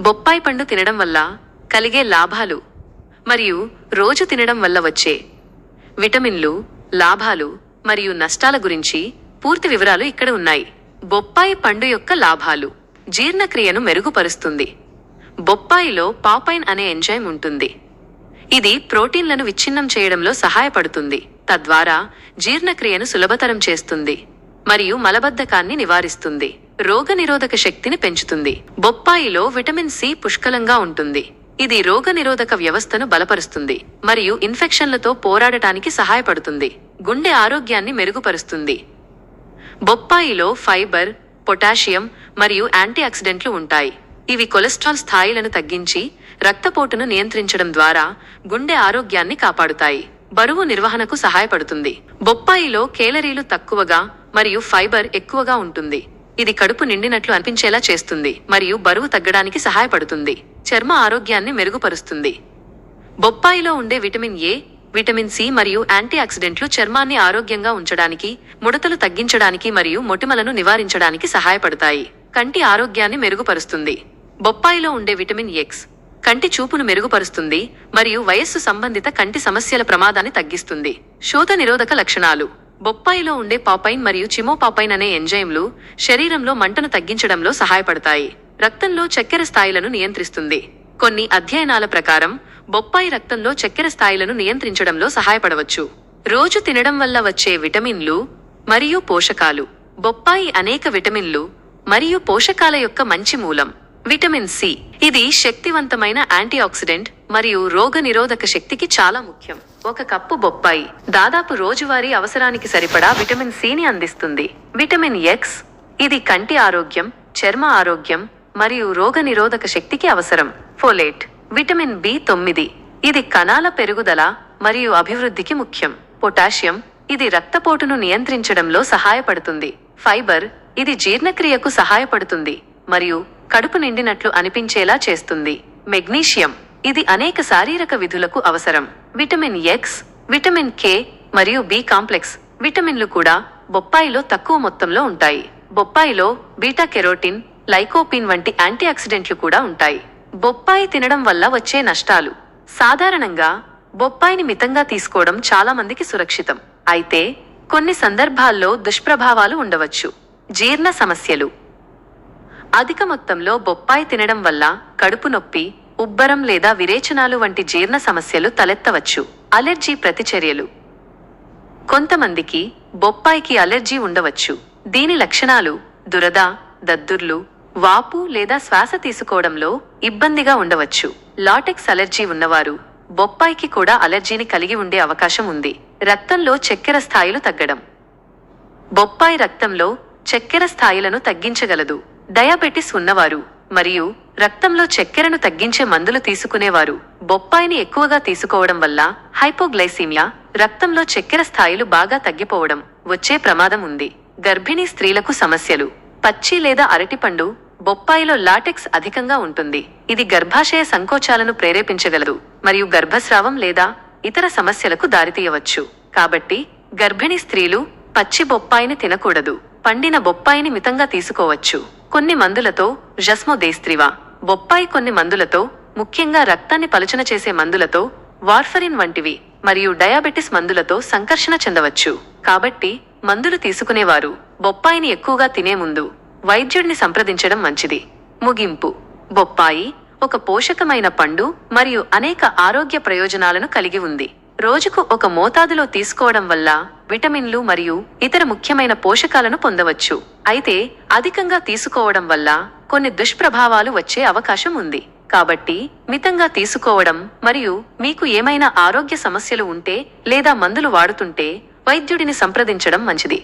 బొప్పాయి పండు తినడం వల్ల కలిగే లాభాలు మరియు రోజు తినడం వల్ల వచ్చే విటమిన్లు లాభాలు మరియు నష్టాల గురించి పూర్తి వివరాలు ఇక్కడ ఉన్నాయి. బొప్పాయి పండు యొక్క లాభాలు జీర్ణక్రియను మెరుగుపరుస్తుంది. బొప్పాయిలో పాపైన్ అనే ఎంజైమ్ ఉంటుంది. ఇది ప్రోటీన్లను విచ్ఛిన్నం చేయడంలో సహాయపడుతుంది. తద్వారా జీర్ణక్రియను సులభతరం చేస్తుంది మరియు మలబద్ధకాన్ని నివారిస్తుంది. రోగనిరోధక శక్తిని పెంచుతుంది. బొప్పాయిలో విటమిన్ సి పుష్కలంగా ఉంటుంది. ఇది రోగనిరోధక వ్యవస్థను బలపరుస్తుంది మరియు ఇన్ఫెక్షన్లతో పోరాడటానికి సహాయపడుతుంది. గుండె ఆరోగ్యాన్ని మెరుగుపరుస్తుంది. బొప్పాయిలో ఫైబర్ పొటాషియం మరియు యాంటీ ఆక్సిడెంట్లు ఉంటాయి. ఇవి కొలెస్ట్రాల్ స్థాయిలను తగ్గించి రక్తపోటును నియంత్రించడం ద్వారా గుండె ఆరోగ్యాన్ని కాపాడుతాయి. బరువు నిర్వహణకు సహాయపడుతుంది. బొప్పాయిలో కేలరీలు తక్కువగా మరియు ఫైబర్ ఎక్కువగా ఉంటుంది. ఇది కడుపు నిండినట్లు అనిపించేలా చేస్తుంది మరియు బరువు తగ్గడానికి సహాయపడుతుంది. చర్మ ఆరోగ్యాన్ని మెరుగుపరుస్తుంది. బొప్పాయిలో ఉండే విటమిన్ ఏ విటమిన్ సి మరియు యాంటీ ఆక్సిడెంట్లు చర్మాన్ని ఆరోగ్యంగా ఉంచడానికి ముడతలు తగ్గించడానికి మరియు మొటిమలను నివారించడానికి సహాయపడతాయి. కంటి ఆరోగ్యాన్ని మెరుగుపరుస్తుంది. బొప్పాయిలో ఉండే విటమిన్ ఎక్స్ కంటి చూపును మెరుగుపరుస్తుంది మరియు వయస్సు సంబంధిత కంటి సమస్యల ప్రమాదాన్ని తగ్గిస్తుంది. శోధ నిరోధక లక్షణాలు. బొప్పాయిలో ఉండే పాపైన్ మరియు చిమోపాపైన్ అనే ఎంజైమ్లు శరీరంలో మంటను తగ్గించడంలో సహాయపడతాయి. రక్తంలో చక్కెర స్థాయిలను నియంత్రిస్తుంది. కొన్ని అధ్యయనాల ప్రకారం బొప్పాయి రక్తంలో చక్కెర స్థాయిలను నియంత్రించడంలో సహాయపడవచ్చు. రోజు తినడం వల్ల వచ్చే విటమిన్లు మరియు పోషకాలు. బొప్పాయి అనేక విటమిన్లు మరియు పోషకాల యొక్క మంచి మూలం విటమిన్ సి. ఇది శక్తివంతమైన యాంటీ ఆక్సిడెంట్ మరియు రోగ నిరోధక శక్తికి చాలా ముఖ్యం. ఒక కప్పు బొప్పాయి దాదాపు రోజువారీ అవసరానికి సరిపడా విటమిన్ సిని అందిస్తుంది. విటమిన్ ఎక్స్ ఇది కంటి ఆరోగ్యం చర్మ ఆరోగ్యం మరియు రోగ నిరోధక శక్తికి అవసరం. ఫోలేట్ విటమిన్ బి తొమ్మిది ఇది కణాల పెరుగుదల మరియు అభివృద్ధికి ముఖ్యం. పొటాషియం ఇది రక్తపోటును నియంత్రించడంలో సహాయపడుతుంది. ఫైబర్ ఇది జీర్ణక్రియకు సహాయపడుతుంది మరియు కడుపు నిండినట్లు అనిపించేలా చేస్తుంది. మెగ్నీషియం ఇది అనేక శారీరక విధులకు అవసరం. విటమిన్ ఎక్స్ విటమిన్ కే మరియు బి కాంప్లెక్స్ విటమిన్లు కూడా బొప్పాయిలో తక్కువ మొత్తంలో ఉంటాయి. బొప్పాయిలో బీటా కెరోటిన్ లైకోపిన్ వంటి యాంటీ ఆక్సిడెంట్లు కూడా ఉంటాయి. బొప్పాయి తినడం వల్ల వచ్చే నష్టాలు. సాధారణంగా బొప్పాయిని మితంగా తీసుకోవడం చాలా మందికి సురక్షితం. అయితే కొన్ని సందర్భాల్లో దుష్ప్రభావాలు ఉండవచ్చు. జీర్ణ సమస్యలు. అధిక మొత్తంలో బొప్పాయి తినడం వల్ల కడుపు నొప్పి ఉబ్బరం లేదా విరేచనాలు వంటి జీర్ణ సమస్యలు తలెత్తవచ్చు. అలెర్జీ ప్రతిచర్యలు. కొంతమందికి బొప్పాయికి అలెర్జీ ఉండవచ్చు. దీని లక్షణాలు దురద దద్దుర్లు వాపు లేదా శ్వాస తీసుకోవడంలో ఇబ్బందిగా ఉండవచ్చు. లాటెక్స్ అలెర్జీ ఉన్నవారు బొప్పాయికి కూడా అలెర్జీని కలిగి ఉండే అవకాశం ఉంది. రక్తంలో చక్కెర స్థాయిలు తగ్గడం. బొప్పాయి రక్తంలో చక్కెర స్థాయిలను తగ్గించగలదు. డయాబెటిస్ ఉన్నవారు మరియు రక్తంలో చక్కెరను తగ్గించే మందులు తీసుకునేవారు. బొప్పాయిని ఎక్కువగా తీసుకోవడం వల్ల హైపోగ్లైసీమియా రక్తంలో చక్కెర స్థాయిలు బాగా తగ్గిపోవడం వచ్చే ప్రమాదం ఉంది. గర్భిణీ స్త్రీలకు సమస్యలు. పచ్చి లేదా అరటిపండు బొప్పాయిలో లాటెక్స్ అధికంగా ఉంటుంది. ఇది గర్భాశయ సంకోచాలను ప్రేరేపించగలదు మరియు గర్భస్రావం లేదా ఇతర సమస్యలకు దారితీయవచ్చు. కాబట్టి గర్భిణీ స్త్రీలు పచ్చి బొప్పాయిని తినకూడదు. పండిన బొప్పాయిని మితంగా తీసుకోవచ్చు. కొన్ని మందులతో జస్మోదేస్త్రివా బొప్పాయి కొన్ని మందులతో ముఖ్యంగా రక్తాన్ని పలుచన చేసే మందులతో వార్ఫరిన్ వంటివి మరియు డయాబెటిస్ మందులతో సంకర్షణ చెందవచ్చు. కాబట్టి మందులు తీసుకునేవారు బొప్పాయిని ఎక్కువగా తినే ముందు వైద్యుడిని సంప్రదించడం మంచిది. ముగింపు. బొప్పాయి ఒక పోషకమైన పండు మరియు అనేక ఆరోగ్య ప్రయోజనాలను కలిగి ఉంది. రోజుకు ఒక మోతాదులో తీసుకోవడం వల్ల విటమిన్లు మరియు ఇతర ముఖ్యమైన పోషకాలను పొందవచ్చు. అయితే అధికంగా తీసుకోవడం వల్ల కొన్ని దుష్ప్రభావాలు వచ్చే అవకాశం ఉంది. కాబట్టి మితంగా తీసుకోవడం మరియు మీకు ఏమైనా ఆరోగ్య సమస్యలు ఉంటే లేదా మందులు వాడుతుంటే వైద్యుడిని సంప్రదించడం మంచిది.